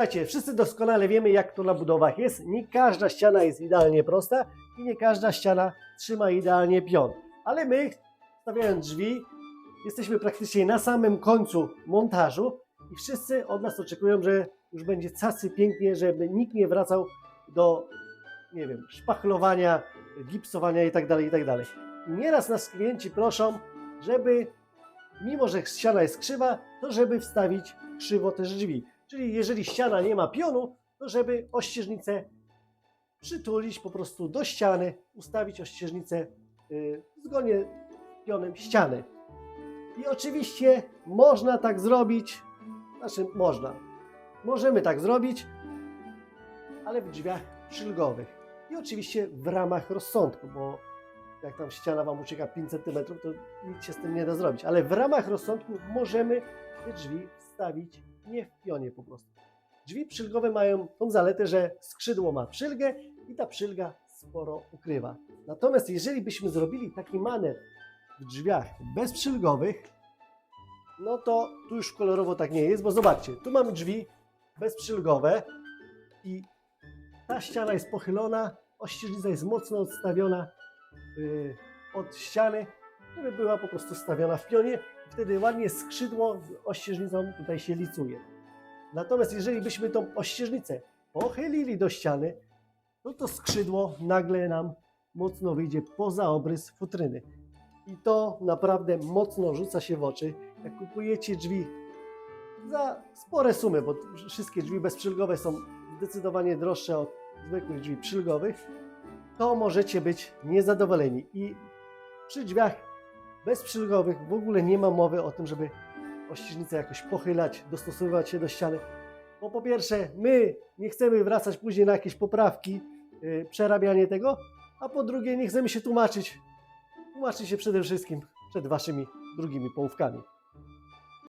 Słuchajcie, wszyscy doskonale wiemy, jak to na budowach jest. Nie każda ściana jest idealnie prosta i nie każda ściana trzyma idealnie pion. Ale my, stawiając drzwi, jesteśmy praktycznie na samym końcu montażu i wszyscy od nas oczekują, że już będzie cacy pięknie, żeby nikt nie wracał do, nie wiem, szpachlowania, gipsowania itd., itd. I nieraz nas klienci proszą, żeby, mimo że ściana jest krzywa, to żeby wstawić krzywo też drzwi. Czyli jeżeli ściana nie ma pionu, to żeby ościeżnicę przytulić po prostu do ściany, ustawić ościeżnicę y, zgodnie z pionem ściany. I oczywiście można tak zrobić, znaczy można, możemy tak zrobić, ale w drzwiach przylgowych. I oczywiście w ramach rozsądku, bo jak tam ściana Wam ucieka 5 cm, to nic się z tym nie da zrobić. Ale w ramach rozsądku możemy te drzwi wstawić nie w pionie po prostu. Drzwi przylgowe mają tą zaletę, że skrzydło ma przylgę i ta przylga sporo ukrywa. Natomiast jeżeli byśmy zrobili taki manewr w drzwiach bezprzylgowych, no to tu już kolorowo tak nie jest, bo zobaczcie, tu mamy drzwi bezprzylgowe i ta ściana jest pochylona, ościeżnica jest mocno odstawiona od ściany, żeby była po prostu stawiona w pionie. Wtedy ładnie skrzydło z ościeżnicą tutaj się licuje. Natomiast jeżeli byśmy tą ościeżnicę pochylili do ściany, no to skrzydło nagle nam mocno wyjdzie poza obrys futryny. I to naprawdę mocno rzuca się w oczy. Jak kupujecie drzwi za spore sumy, bo wszystkie drzwi bezprzylgowe są zdecydowanie droższe od zwykłych drzwi przylgowych, to możecie być niezadowoleni. I przy drzwiach bezprzylgowych w ogóle nie ma mowy o tym, żeby ościeżnicę jakoś pochylać, dostosowywać się do ściany. Bo po pierwsze, my nie chcemy wracać później na jakieś poprawki, yy, przerabianie tego, a po drugie, nie chcemy się tłumaczyć. Tłumaczyć się przede wszystkim przed waszymi drugimi połówkami.